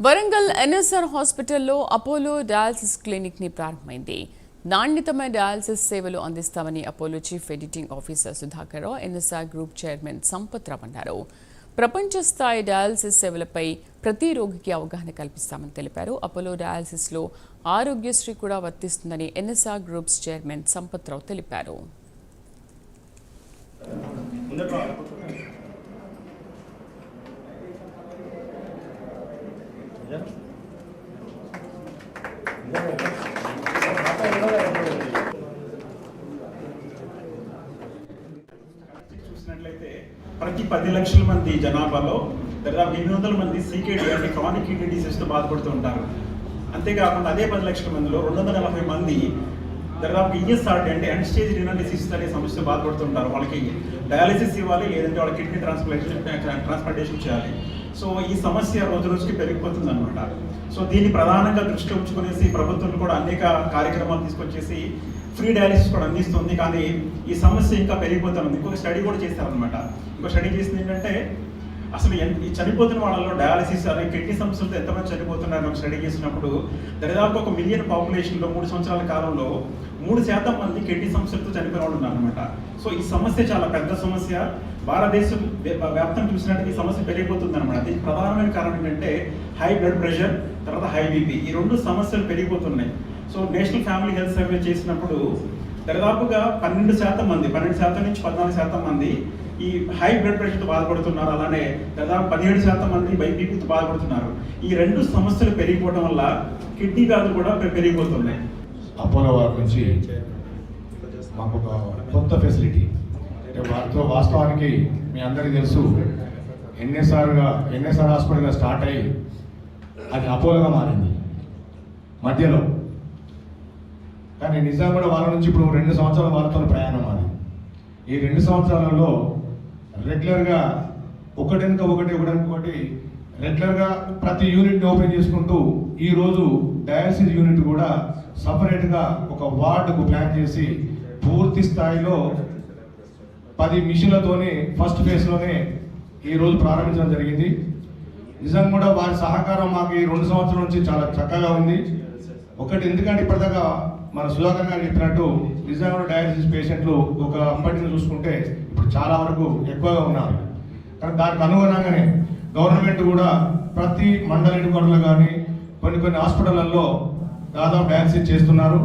Warangal NSR హాస్పిటల్లో Apollo dialysis క్లినిక్ని ప్రారంభమైంది. నాణ్యతమైన డయాలసిస్ సేవలు అందిస్తామని Apollo chief editing officer Sudhakar Rao NSR group chairman Sampath Rao అన్నారు. ప్రపంచ స్థాయి డయాలసిస్ సేవలపై ప్రతి రోగికి అవగాహన కల్పిస్తామని తెలిపారు. అపోలో డయాలసిస్లో ఆరోగ్యశ్రీ కూడా వర్తిస్తుందని NSR groups chairman Sampath Rao తెలిపారు. చూసినట్లయితే ప్రతి పది లక్షల మంది జనాభాలో దాదాపు ఎనిమిది వందల మంది సీకేడీ అంటే క్రానిక్ కిడ్నీ డిసీజ్తో బాధపడుతూ ఉంటారు. అంతేకాకుండా అదే పది లక్షల మందిలో రెండు వందల నలభై మంది దాదాపు ఈఎస్ఆర్డి అంటే ఎండ్ స్టేజ్ రినల్ డిసీజ్ అనే సమస్యతో బాధపడుతుంటారు వాళ్ళకి డయాలసిస్ ఇవ్వాలి లేదంటే వాళ్ళ కిడ్నీ ట్రాన్స్ప్లాంటేషన్ ట్రాన్స్ప్లాంటేషన్ చేయాలి. సో ఈ సమస్య రోజు రోజుకి పెరిగిపోతుంది అనమాట సో దీన్ని ప్రధానంగా దృష్టిలో ఉంచుకునేసి ప్రభుత్వం కూడా అనేక కార్యక్రమాలు తీసుకొచ్చేసి ఫ్రీ డయాలిసిస్ కూడా అందిస్తుంది. కానీ ఈ సమస్య ఇంకా పెరిగిపోతుంది. ఇంకొక స్టడీ కూడా చేశారనమాట ఇంకో స్టడీ చేసింది ఏంటంటే అసలు ఎంత- ఈ చనిపోతున్న వాళ్ళలో డయాలసిస్ అనే కిడ్నీ సమస్యలతో ఎంతమంది చనిపోతున్నారని ఒక స్టడీ చేసినప్పుడు దరిదాపు ఒక మిలియన్ పాపులేషన్లో మూడు సంవత్సరాల కాలంలో మూడు శాతం మంది కిడ్నీ సమస్యలతో చనిపోయిన వాళ్ళు ఉన్నారనమాట సో ఈ సమస్య చాలా పెద్ద సమస్య. భారతదేశం వ్యాప్తం చూసినట్టు ఈ సమస్య పెరిగిపోతుంది అనమాట దీనికి ప్రధానమైన కారణం ఏంటంటే హై బ్లడ్ ప్రెషర్ తర్వాత హై బీపీ ఈ రెండు సమస్యలు పెరిగిపోతున్నాయి. So national family health survey చేసినప్పుడు దరిదాపుగా పన్నెండు శాతం మంది పన్నెండు శాతం నుంచి పద్నాలుగు శాతం మంది ఈ హై బ్లడ్ ప్రెషర్తో బాధపడుతున్నారు. అలానే దాదాపు పదిహేడు శాతం మంది బైపీపీతో బాధపడుతున్నారు. ఈ రెండు సమస్యలు పెరిగిపోవడం వల్ల కిడ్నీ వ్యాధులు కూడా పెరిగిపోతున్నాయి. అపోలో వారి నుంచి మాకు ఒక కొత్త ఫెసిలిటీ అంటే వారితో వాస్తవానికి మీ అందరికీ తెలుసు ఎన్ఎస్ఆర్గా ఎన్ఎస్ఆర్ హాస్పిటల్గా స్టార్ట్ అయ్యి అది అపోలోగా మారింది. మధ్యలో. కానీ నిజంగా కూడా వాళ్ళ నుంచి ఇప్పుడు రెండు సంవత్సరాల వాళ్ళతో ప్రయాణం అది ఈ రెండు సంవత్సరాలలో రెగ్యులర్గా ఒకటినక ఒకటి ఒకటెనుక ఒకటి రెగ్యులర్గా ప్రతి యూనిట్ని ఓపెన్ చేసుకుంటూ ఈరోజు డయాలసిస్ యూనిట్ కూడా సపరేట్గా ఒక వార్డుకు ప్లాన్ చేసి పూర్తి స్థాయిలో పది మిషన్లతోనే ఫస్ట్ ఫేజ్లోనే ఈ రోజు ప్రారంభించడం జరిగింది. నిజంగా కూడా వారి సహకారం మాకు ఈ రెండు సంవత్సరాల నుంచి చాలా చక్కగా ఉంది. ఒకటి ఎందుకంటే ఇప్పటిదాకా మన సుధాకర్ గారు చెప్పినట్టు నిజంగా డయాలసిస్ పేషెంట్లు ఒక అంబటిని చూసుకుంటే చాలా వరకు ఎక్కువగా ఉన్నారు. కానీ దానికి అనుగుణంగానే గవర్నమెంట్ కూడా ప్రతి మండలి హెడ్ కానీ కొన్ని కొన్ని హాస్పిటళ్ళల్లో దాదాపు వ్యాక్సిన్ చేస్తున్నారు.